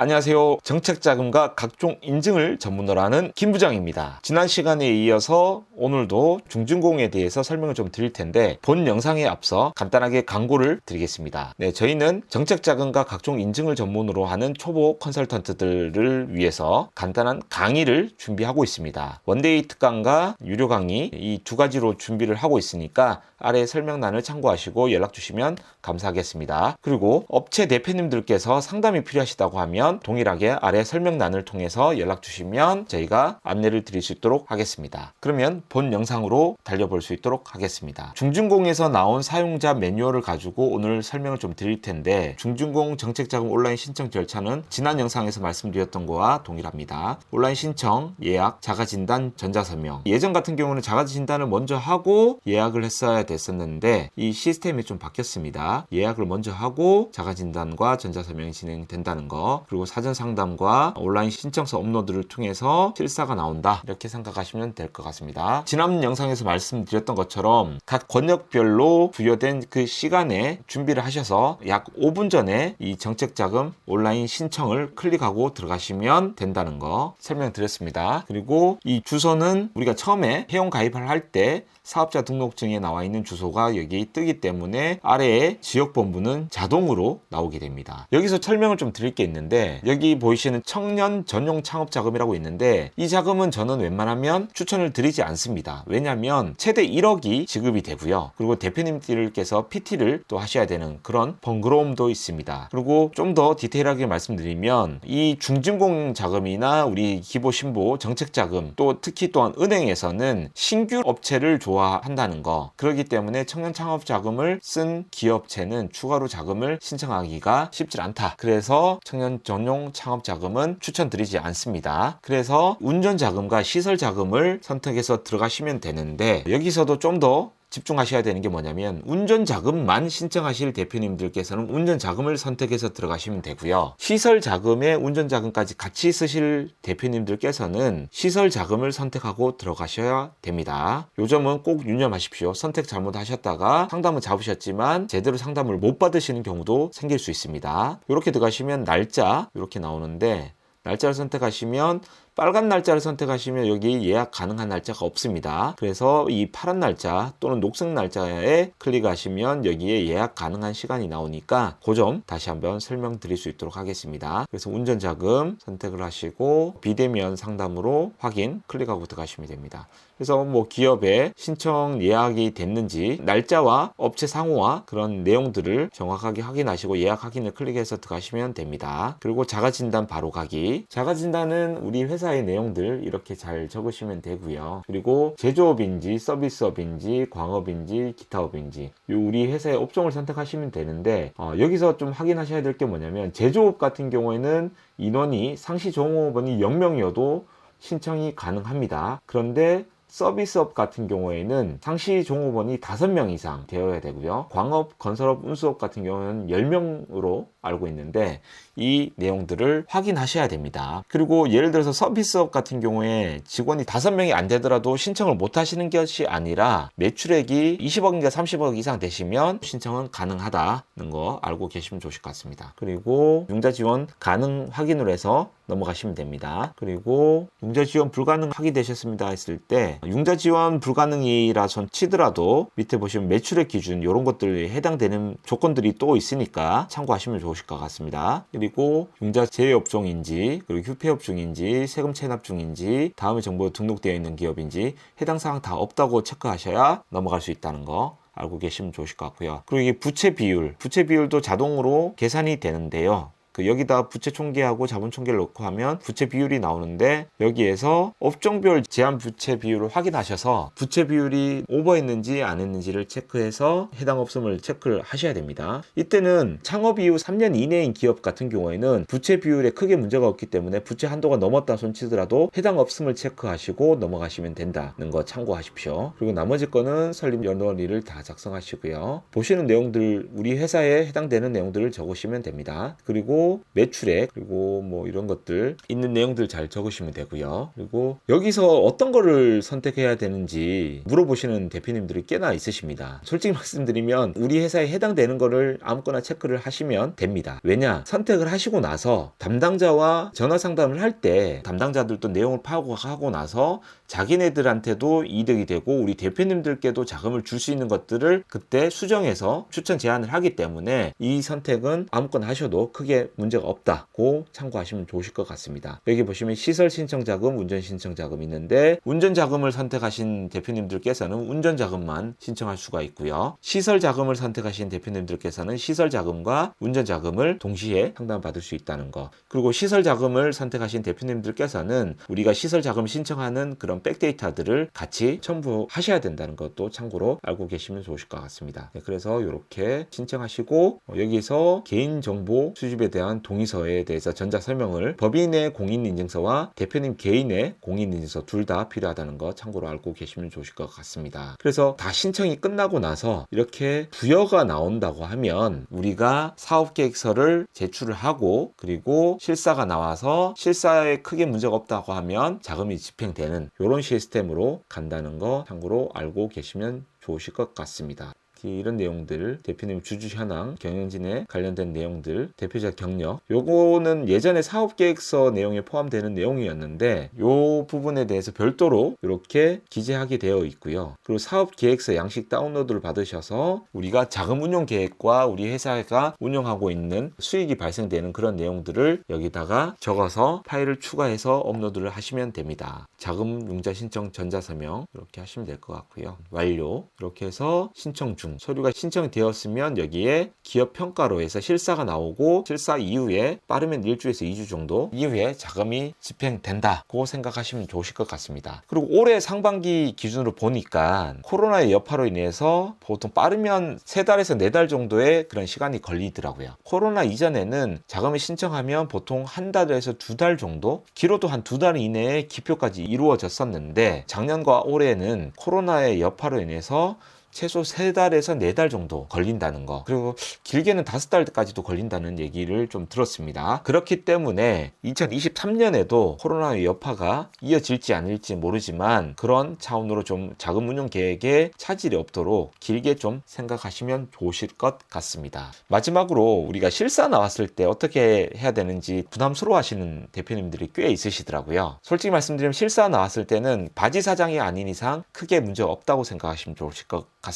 안녕하세요. 정책자금과 각종 인증을 전문으로 하는 김 부장입니다. 지난 시간에 이어서 오늘도 중증공에 대해서 설명을 좀 드릴 텐데 본 영상에 앞서 간단하게 광고를 드리겠습니다. 네, 저희는 정책자금과 각종 인증을 전문으로 하는 초보 컨설턴트들을 위해서 간단한 강의를 준비하고 있습니다. 원데이 특강과 유료 강의 이 두 가지로 준비를 하고 있으니까 아래 설명란을 참고하시고 연락 주시면 감사하겠습니다. 그리고 업체 대표님들께서 상담이 필요하시다고 하면 동일하게 아래 설명란을 통해서 연락 주시면 저희가 안내를 드릴 수 있도록 하겠습니다. 그러면 본 영상으로 달려볼 수 있도록 하겠습니다. 중증공에서 나온 사용자 매뉴얼을 가지고 오늘 설명을 좀 드릴 텐데 중증공 정책자금 온라인 신청 절차는 지난 영상에서 말씀드렸던 거와 동일합니다. 온라인 신청, 예약, 자가진단, 전자서명. 예전 같은 경우는 자가진단을 먼저 하고 예약을 했어야 됐었는데 이 시스템이 좀 바뀌었습니다. 예약을 먼저 하고 자가진단과 전자서명이 진행된다는 거 그리고 사전 상담과 온라인 신청서 업로드를 통해서 실사가 나온다 이렇게 생각하시면 될 것 같습니다. 지난 영상에서 말씀드렸던 것처럼 각 권역별로 부여된 그 시간에 준비를 하셔서 약 5분 전에 이 정책자금 온라인 신청을 클릭하고 들어가시면 된다는 거 설명드렸습니다. 그리고 이 주소는 우리가 처음에 회원 가입을 할 때 사업자 등록증에 나와 있는 주소가 여기 뜨기 때문에 아래에 지역 본부는 자동으로 나오게 됩니다. 여기서 설명을 좀 드릴 게 있는데 여기 보이시는 청년 전용 창업 자금이라고 있는데 이 자금은 저는 웬만하면 추천을 드리지 않습니다. 왜냐하면 최대 1억이 지급이 되고요. 그리고 대표님들께서 PT를 또 하셔야 되는 그런 번거로움도 있습니다. 그리고 좀 더 디테일하게 말씀드리면 이 중증공 자금이나 우리 기보 신보 정책 자금 또 특히 또한 은행에서는 신규 업체를 좋아한다는 거 그렇기 때문에 청년 창업 자금을 쓴 기업체는 추가로 자금을 신청하기가 쉽지 않다. 그래서 청년 전용 창업 자금은 추천드리지 않습니다. 그래서 운전 자금과 시설 자금을 선택해서 들어가시면 되는데 여기서도 좀 더 집중하셔야 되는 게 뭐냐면 운전 자금만 신청하실 대표님들께서는 운전 자금을 선택해서 들어가시면 되고요. 시설 자금에 운전 자금까지 같이 쓰실 대표님들께서는 시설 자금을 선택하고 들어가셔야 됩니다. 요 점은 꼭 유념하십시오. 선택 잘못하셨다가 상담은 잡으셨지만 제대로 상담을 못 받으시는 경우도 생길 수 있습니다. 이렇게 들어가시면 날짜 이렇게 나오는데 날짜를 선택하시면 빨간 날짜를 선택하시면 여기 예약 가능한 날짜가 없습니다. 그래서 이 파란 날짜 또는 녹색 날짜에 클릭하시면 여기에 예약 가능한 시간이 나오니까 그 점 다시 한번 설명드릴 수 있도록 하겠습니다. 그래서 운전자금 선택을 하시고 비대면 상담으로 확인 클릭하고 들어가시면 됩니다. 그래서 뭐 기업에 신청 예약이 됐는지 날짜와 업체 상호와 그런 내용들을 정확하게 확인하시고 예약 확인을 클릭해서 들어가시면 됩니다. 그리고 자가 진단 바로 가기. 자가 진단은 우리 회사의 내용들 이렇게 잘 적으시면 되고요. 그리고 제조업인지 서비스업인지 광업인지 기타업인지 우리 회사의 업종을 선택하시면 되는데 어, 여기서 좀 확인하셔야 될 게 뭐냐면 제조업 같은 경우에는 인원이 상시 종업원이 0명이어도 신청이 가능합니다. 그런데 서비스업 같은 경우에는 상시 종업원이 5명 이상 되어야 되고요. 광업, 건설업, 운수업 같은 경우는 10명으로 알고 있는데 이 내용들을 확인하셔야 됩니다. 그리고 예를 들어서 서비스업 같은 경우에 직원이 5명이 안 되더라도 신청을 못 하시는 것이 아니라 매출액이 20억인가 30억 이상 되시면 신청은 가능하다는 거 알고 계시면 좋으실 것 같습니다. 그리고 융자 지원 가능 확인을 해서 넘어가시면 됩니다. 그리고 융자 지원 불가능 확인되셨습니다 했을 때 융자 지원 불가능이라 전 치더라도 밑에 보시면 매출액 기준 이런 것들이 해당되는 조건들이 또 있으니까 참고하시면 좋 으실 것 같습니다. 그리고 융자 제외업종인지 그리고 휴폐업 중인지 세금 체납 중인지 다음에 정보에 등록되어 있는 기업인지 해당 사항 다 없다고 체크하셔야 넘어갈 수 있다는 거 알고 계시면 좋으실 것 같고요. 그리고 이게 부채 비율, 부채 비율도 자동으로 계산이 되는데요. 그 여기다 부채 총계하고 자본 총계를 넣고 하면 부채 비율이 나오는데 여기에서 업종별 제한 부채 비율을 확인하셔서 부채 비율이 오버했는지 안 했는지를 체크해서 해당 없음을 체크를 하셔야 됩니다. 이때는 창업 이후 3년 이내인 기업 같은 경우에는 부채 비율에 크게 문제가 없기 때문에 부채 한도가 넘었다 손치더라도 해당 없음을 체크하시고 넘어가시면 된다는 거 참고하십시오. 그리고 나머지 거는 설립 연월일을 다 작성하시고요. 보시는 내용들 우리 회사에 해당되는 내용들을 적으시면 됩니다. 그리고 매출액 그리고 뭐 이런 것들 있는 내용들 잘 적으시면 되고요. 그리고 여기서 어떤 거를 선택해야 되는지 물어보시는 대표님들이 꽤나 있으십니다. 솔직히 말씀드리면 우리 회사에 해당되는 거를 아무거나 체크를 하시면 됩니다. 왜냐 선택을 하시고 나서 담당자와 전화 상담을 할 때 담당자들도 내용을 파악하고 나서 자기네들한테도 이득이 되고 우리 대표님들께도 자금을 줄 수 있는 것들을 그때 수정해서 추천 제안을 하기 때문에 이 선택은 아무거나 하셔도 크게 문제가 없다고 참고하시면 좋으실 것 같습니다. 여기 보시면 시설 신청 자금, 운전 신청 자금 있는데 운전 자금을 선택하신 대표님들께서는 운전 자금만 신청할 수가 있고요. 시설 자금을 선택하신 대표님들께서는 시설 자금과 운전 자금을 동시에 상담받을 수 있다는 거. 그리고 시설 자금을 선택하신 대표님들께서는 우리가 시설 자금 신청하는 그런 백데이터들을 같이 첨부하셔야 된다는 것도 참고로 알고 계시면 좋으실 것 같습니다. 네, 그래서 이렇게 신청하시고 어, 여기서 개인정보 수집에 대한 동의서에 대해서 전자 설명을 법인의 공인인증서와 대표님 개인의 공인인증서 둘 다 필요하다는 거 참고로 알고 계시면 좋으실 것 같습니다. 그래서 다 신청이 끝나고 나서 이렇게 부여가 나온다고 하면 우리가 사업계획서를 제출을 하고 그리고 실사가 나와서 실사에 크게 문제가 없다고 하면 자금이 집행되는 이런 시스템으로 간다는 거 참고로 알고 계시면 좋으실 것 같습니다. 이런 내용들, 대표님 주주 현황, 경영진에 관련된 내용들, 대표자 경력. 요거는 예전에 사업 계획서 내용에 포함되는 내용이었는데 요 부분에 대해서 별도로 이렇게 기재하게 되어 있고요. 그리고 사업 계획서 양식 다운로드를 받으셔서 우리가 자금 운용 계획과 우리 회사가 운영하고 있는 수익이 발생되는 그런 내용들을 여기다가 적어서 파일을 추가해서 업로드를 하시면 됩니다. 자금 융자 신청 전자 서명 이렇게 하시면 될 것 같고요. 완료. 이렇게 해서 신청 중 서류가 신청이 되었으면 여기에 기업 평가로 해서 실사가 나오고 실사 이후에 빠르면 1주에서 2주 정도 이후에 자금이 집행된다고 생각하시면 좋으실 것 같습니다. 그리고 올해 상반기 기준으로 보니까 코로나의 여파로 인해서 보통 빠르면 3달에서 4달 정도의 그런 시간이 걸리더라고요. 코로나 이전에는 자금을 신청하면 보통 한 달에서 두 달 정도 길어도 한 두 달 이내에 기표까지 이루어졌었는데 작년과 올해는 코로나의 여파로 인해서 최소 3달에서 4달 정도 걸린다는 거. 그리고 길게는 5달까지도 걸린다는 얘기를 좀 들었습니다. 그렇기 때문에 2023년에도 코로나의 여파가 이어질지 아닐지 모르지만 그런 차원으로 좀 자금 운용 계획에 차질이 없도록 길게 좀 생각하시면 좋으실 것 같습니다. 마지막으로 우리가 실사 나왔을 때 어떻게 해야 되는지 부담스러워 하시는 대표님들이 꽤 있으시더라고요. 솔직히 말씀드리면 실사 나왔을 때는 바지 사장이 아닌 이상 크게 문제 없다고 생각하시면 좋으실 것 같습니다.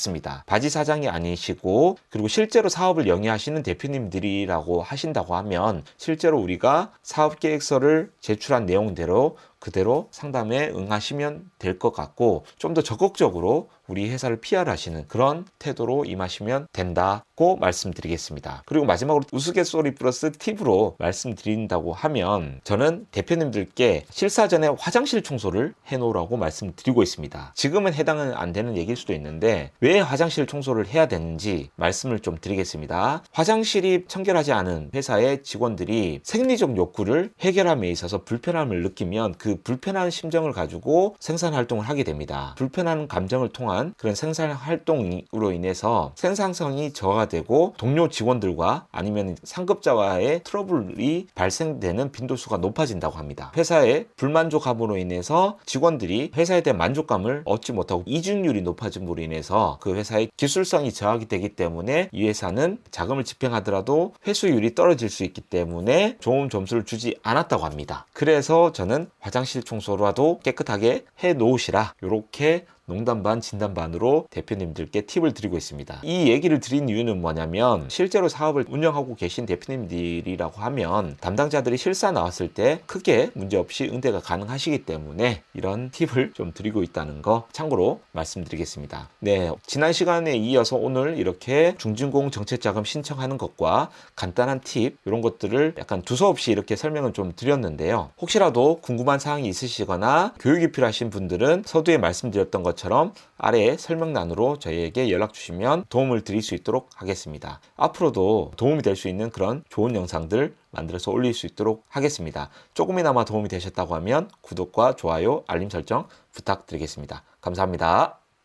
바지 사장이 아니시고 그리고 실제로 사업을 영위하시는 대표님들이라고 하신다고 하면 실제로 우리가 사업 계획서를 제출한 내용대로 그대로 상담에 응하시면 될 것 같고 좀 더 적극적으로 우리 회사를 PR하시는 그런 태도로 임하시면 된다고 말씀드리겠습니다. 그리고 마지막으로 우스갯소리 플러스 팁으로 말씀드린다고 하면 저는 대표님들께 실사 전에 화장실 청소를 해놓으라고 말씀드리고 있습니다. 지금은 해당은 안 되는 얘기일 수도 있는데 왜 화장실 청소를 해야 되는지 말씀을 좀 드리겠습니다. 화장실이 청결하지 않은 회사의 직원들이 생리적 욕구를 해결함에 있어서 불편함을 느끼면 그 불편한 심정을 가지고 생산 활동을 하게 됩니다. 불편한 감정을 통한 그런 생산 활동으로 인해서 생산성이 저하가 되고 동료 직원들과 아니면 상급자와의 트러블이 발생되는 빈도수가 높아진다고 합니다. 회사의 불만족함으로 인해서 직원들이 회사에 대한 만족감을 얻지 못하고 이중률이 높아짐으로 인해서 그 회사의 기술성이 저하가 되기 때문에 이 회사는 자금을 집행하더라도 회수율이 떨어질 수 있기 때문에 좋은 점수를 주지 않았다고 합니다. 그래서 저는 화장실 청소라도 깨끗하게 해 놓으시라 이렇게 농담 반 진담 반으로 대표님들께 팁을 드리고 있습니다. 이 얘기를 드린 이유는 뭐냐면 실제로 사업을 운영하고 계신 대표님들이라고 하면 담당자들이 실사 나왔을 때 크게 문제없이 응대가 가능하시기 때문에 이런 팁을 좀 드리고 있다는 거 참고로 말씀드리겠습니다. 네, 지난 시간에 이어서 오늘 이렇게 중진공 정책자금 신청하는 것과 간단한 팁 이런 것들을 약간 두서없이 이렇게 설명을 좀 드렸는데요. 혹시라도 궁금한 사항이 있으시거나 교육이 필요하신 분들은 서두에 말씀드렸던 것 것처럼 아래에 설명란으로 저희에게 연락 주시면 도움을 드릴 수 있도록 하겠습니다. 앞으로도 도움이 될 수 있는 그런 좋은 영상들 만들어서 올릴 수 있도록 하겠습니다. 조금이나마 도움이 되셨다고 하면 구독과 좋아요, 알림 설정 부탁드리겠습니다. 감사합니다.